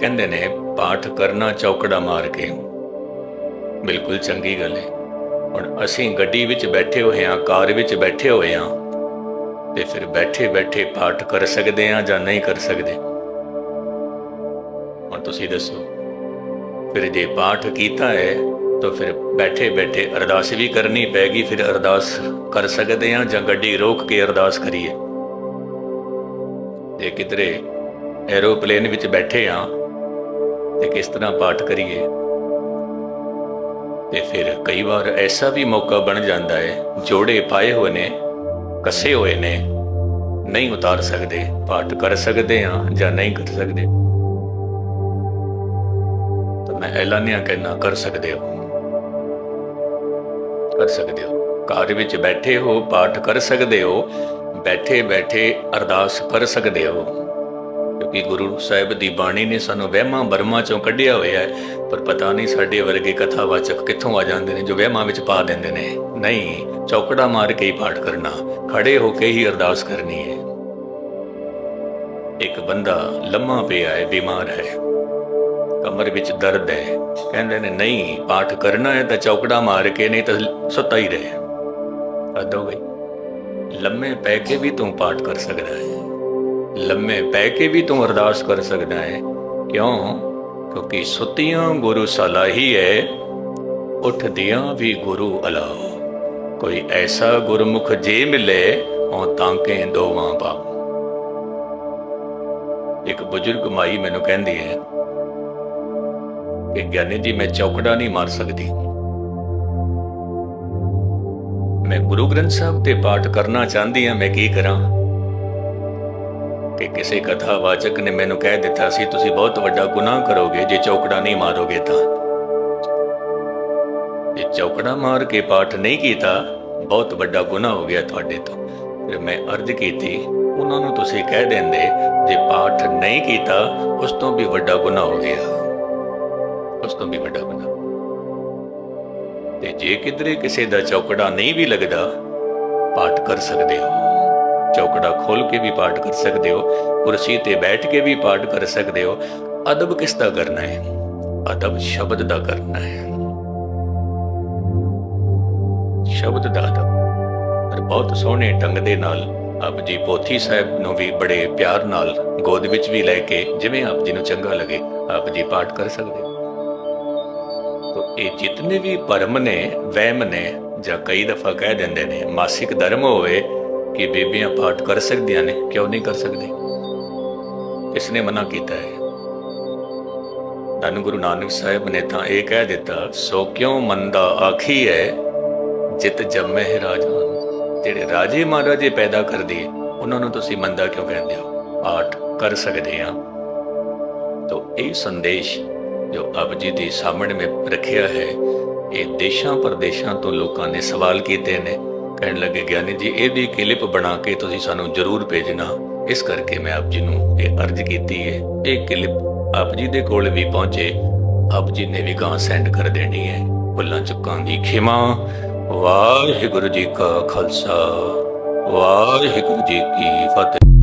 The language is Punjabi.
ਕਹਿੰਦੇ ਨੇ, ਪਾਠ ਕਰਨਾ ਚੌਕੜਾ ਮਾਰ ਕੇ। ਬਿਲਕੁਲ ਚੰਗੀ ਗੱਲ ਹੈ ਹੁਣ ਅਸੀਂ ਗੱਡੀ ਵਿੱਚ ਬੈਠੇ ਹੋਏ ਹਾਂ ਕਾਰ ਵਿੱਚ ਬੈਠੇ ਹੋਏ ਹਾਂ ਤੇ ਫਿਰ ਬੈਠੇ ਬੈਠੇ ਪਾਠ ਕਰ ਸਕਦੇ ਹਾਂ ਜਾਂ ਨਹੀਂ ਕਰ ਸਕਦੇ? ਹੁਣ ਤੁਸੀਂ ਦੱਸੋ। ਫਿਰ ਜੇ ਪਾਠ ਕੀਤਾ ਹੈ ਤਾਂ ਫਿਰ ਬੈਠੇ ਬੈਠੇ ਅਰਦਾਸ ਵੀ ਕਰਨੀ ਪੈਗੀ, ਫਿਰ ਅਰਦਾਸ ਕਰ ਸਕਦੇ ਹਾਂ ਜਾਂ ਗੱਡੀ ਰੋਕ ਕੇ ਅਰਦਾਸ ਕਰੀਏ? ਜੇ ਕਿਧਰੇ ਐਰੋਪਲੇਨ ਵਿੱਚ ਬੈਠੇ ਹਾਂ ਤੇ ਕਿਸ ਤਰ੍ਹਾਂ ਪਾਠ ਕਰੀਏ? ਤੇ ਫਿਰ ਕਈ ਵਾਰ ਐਸਾ ਵੀ ਮੌਕਾ ਬਣ ਜਾਂਦਾ ਹੈ, ਜੋੜੇ ਪਾਏ ਹੋਏ ਨੇ, ਕੱਸੇ ਹੋਏ ਨੇ, ਨਹੀਂ ਉਤਾਰ ਸਕਦੇ, ਪਾਠ ਕਰ ਸਕਦੇ ਹਾਂ ਜਾਂ ਨਹੀਂ ਕਰ ਸਕਦੇ। ਤਾਂ ਮੈਂ ਐਲਾਨਿਆ ਕਹਿਣਾ ਕਰ ਸਕਦੇ ਹੋ। ਕਰ ਸਕਦੇ ਹੋ। ਘਰ ਵਿੱਚ ਬੈਠੇ ਹੋ, ਪਾਠ ਕਰ ਸਕਦੇ ਹੋ ਬੈਠੇ ਬੈਠੇ ਅਰਦਾਸ ਕਰ ਸਕਦੇ ਹੋ। ਕਿਉਂਕਿ ਗੁਰੂ ਸਾਹਿਬ ਦੀ ਬਾਣੀ ਨੇ ਸਾਨੂੰ ਵਹਿਮਾਂ ਬਰਮਾਂ ਚੋਂ ਕੱਢਿਆ ਹੋਇਆ ਹੈ, ਪਰ ਪਤਾ ਨਹੀਂ ਸਾਡੇ ਵਰਗੇ ਕਥਾਵਾਚਕ ਕਿੱਥੋਂ ਆ ਜਾਂਦੇ ਨੇ ਜੋ ਵਹਿਮਾਂ ਵਿੱਚ ਪਾ ਦਿੰਦੇ ਨੇ। ਨਹੀਂ, ਚੌਕੜਾ ਮਾਰ ਕੇ ਹੀ ਪਾਠ ਕਰਨਾ, ਖੜੇ ਹੋ ਕੇ ਹੀ ਅਰਦਾਸ ਕਰਨੀ ਹੈ। ਇੱਕ ਬੰਦਾ ਲੰਮਾ ਪਿਆ ਹੈ, ਬਿਮਾਰ ਹੈ। ਕਮਰ ਵਿੱਚ ਦਰਦ ਹੈ। ਕਹਿੰਦੇ ਨੇ, ਨਹੀਂ, ਪਾਠ ਕਰਨਾ ਹੈ ਤਾਂ ਚੌਕੜਾ ਮਾਰ ਕੇ ਨਹੀਂ ਤਾਂ ਸੁੱਤਾ ਹੀ ਰਹੇ। ਅਦੋ ਗਈ। ਲੰਮੇ ਪੈ ਕੇ ਵੀ ਤੂੰ ਪਾਠ ਕਰ ਸਕਦਾ ਹੈ। ਲੰਮੇ ਪੈ ਕੇ ਵੀ ਤੂੰ ਅਰਦਾਸ ਕਰ ਸਕਦਾ ਹੈ। ਕਿਉਂ? ਕਿਉਂਕਿ ਸੁੱਤੀਆਂ ਗੁਰੂ ਸਲਾਹੀ ਹੈ ਉੱਠਦਿਆਂ ਵੀ ਗੁਰੂ ਅਲਾਓ ਕੋਈ ਐਸਾ ਗੁਰਮੁਖ ਜੇ ਮਿਲੇ ਤਾਂ ਤਾਂਕੇ ਦੋਵਾਂ ਪਾ ਇੱਕ ਬਜ਼ੁਰਗ ਮਾਈ ਮੈਨੂੰ ਕਹਿੰਦੀ ਹੈ ਕਿ ਗਿਆਨੀ ਜੀ, ਮੈਂ ਚੌਕੜਾ ਨਹੀਂ ਮਾਰ ਸਕਦੀ। ਮੈਂ ਗੁਰੂ ਗ੍ਰੰਥ ਸਾਹਿਬ ਤੇ ਪਾਠ ਕਰਨਾ ਚਾਹੁੰਦੀ ਹਾਂ, ਮੈਂ ਕੀ ਕਰਾਂ? ਕਿ ਕਿਸੇ ਕਥਾਵਾਚਕ ਨੇ ਮੈਨੂੰ ਕਹਿ ਦਿੱਤਾ ਸੀ, ਤੁਸੀਂ ਬਹੁਤ ਵੱਡਾ ਗੁਨਾਹ ਕਰੋਗੇ, ਜੇ ਚੌਕੜਾ ਨਹੀਂ ਮਾਰੋਗੇ ਤਾਂ। ਜੇ ਚੌਕੜਾ ਮਾਰ ਕੇ ਪਾਠ ਨਹੀਂ ਕੀਤਾ, ਬਹੁਤ ਵੱਡਾ ਗੁਨਾਹ ਹੋ ਗਿਆ ਤੁਹਾਡੇ ਤੋਂ। ਫਿਰ ਮੈਂ ਅਰਜ਼ ਕੀਤੀ, ਉਹਨਾਂ ਨੂੰ ਤੁਸੀਂ ਕਹਿ ਦਿੰਦੇ, ਜੇ ਪਾਠ ਨਹੀਂ ਕੀਤਾ, ਉਸ ਤੋਂ ਵੀ ਵੱਡਾ ਗੁਨਾਹ ਹੋ ਗਿਆ। ਉਸ ਤੋਂ ਵੀ ਵੱਡਾ ਗੁਨਾਹ। ਤੇ ਜੇ ਕਿਧਰੇ ਕਿਸੇ ਦਾ ਚੌਕੜਾ ਨਹੀਂ ਵੀ ਲੱਗਦਾ, ਪਾਠ ਕਰ ਸਕਦੇ ਹੋ। ਚੌਕੜਾ ਖੋਲ ਕੇ ਵੀ ਪਾਠ ਕਰ ਸਕਦੇ ਹੋ, ਕੁਰਸੀ ਤੇ ਬੈਠ ਕੇ ਵੀ ਪਾਠ ਕਰ ਸਕਦੇ ਹੋ। ਅਦਬ ਕਿਸ ਦਾ ਕਰਨਾ ਹੈ? ਅਦਬ ਸ਼ਬਦ ਦਾ ਕਰਨਾ ਹੈ। ਸ਼ਬਦ ਦਾ ਅਦਬ। ਪਰ ਬਹੁਤ ਸੋਹਣੇ ਢੰਗ ਦੇ ਨਾਲ ਆਪ ਜੀ ਪੋਥੀ ਸਾਹਿਬ ਨੂੰ ਵੀ ਬੜੇ ਪਿਆਰ ਨਾਲ ਗੋਦ ਵਿੱਚ ਵੀ ਲੈ ਕੇ ਜਿਵੇਂ ਆਪ ਜੀ ਨੂੰ ਚੰਗਾ ਲੱਗੇ, ਆਪ ਜੀ ਪਾਠ ਕਰ ਸਕਦੇ ਹੋ। ਤੋ ਇਹ ਜਿਤਨੇ ਵੀ ਭਰਮ ਨੇ, ਵਹਿਮ ਨੇ ਜਾਂ ਕਈ ਦਫਾ ਕਹਿ ਦਿੰਦੇ ਨੇ, ਮਾਸਿਕ ਧਰਮ ਹੋਵੇ ਕਿ ਬੀਬੀਆਂ ਪਾਠ ਕਰ ਸਕਦੀਆਂ ਨੇ, ਕਿਉਂ ਨਹੀਂ ਕਰ ਸਕਦੇ? ਕਿਸ ਨੇ ਮਨਾ ਕੀਤਾ ਹੈ। ਧੰਨ ਗੁਰੂ ਨਾਨਕ ਸਾਹਿਬ ਨੇ ਤਾਂ ਇਹ ਕਹਿ ਦਿੱਤਾ, ਸੋ ਕਿਉਂ ਮੰਦਾ ਆਖੀ ਹੈ, ਜਿਤ ਜੰਮੇ ਹੈ ਰਾਜਾ? ਜਿਹੜੇ ਰਾਜੇ ਮਹਾਰਾਜੇ ਪੈਦਾ ਕਰਦੇ, ਉਹਨਾਂ ਨੂੰ ਤੁਸੀਂ ਮੰਦਾ ਕਿਉਂ ਕਹਿੰਦੇ ਹੋ? ਪਾਠ ਕਰ ਸਕਦੇ ਆ ਤੋ ਇਹ ਸੰਦੇਸ਼ ਜੋ ਆਪ ਜੀ ਦੇ ਸਾਹਮਣੇ ਮੈਂ ਰੱਖਿਆ ਹੈ, ਇਹ ਦੇਸ਼ਾਂ ਪ੍ਰਦੇਸ਼ਾਂ ਤੋਂ ਲੋਕਾਂ ਨੇ ਸਵਾਲ ਕੀਤੇ ਨੇ। ਕਹਿਣ ਲੱਗੇ, ਗਿਆਨੀ ਜੀ, ਇਹਦੀ ਕਲਿੱਪ ਬਣਾ ਕੇ ਤੁਸੀਂ ਸਾਨੂੰ ਜ਼ਰੂਰ ਭੇਜਣਾ। ਇਸ ਕਰਕੇ ਮੈਂ ਆਪ ਜੀ ਨੂੰ ਇਹ ਅਰਜ਼ ਕੀਤੀ ਹੈ, ਇਹ ਕਲਿੱਪ ਆਪ ਜੀ ਦੇ ਕੋਲ ਵੀ ਪਹੁੰਚੇ। ਆਪ ਜੀ ਨੇ ਵੀ ਗਾਂ ਸੈਂਡ ਕਰ ਦੇਣੀ ਹੈ। ਭੁੱਲਾਂ ਚੁੱਕਾਂ ਦੀ ਖਿਮਾ। ਵਾਹਿਗੁਰੂ ਜੀ ਕਾ ਖਾਲਸਾ। ਵਾਹਿਗੁਰੂ ਜੀ ਕੀ ਫਤਿਹ।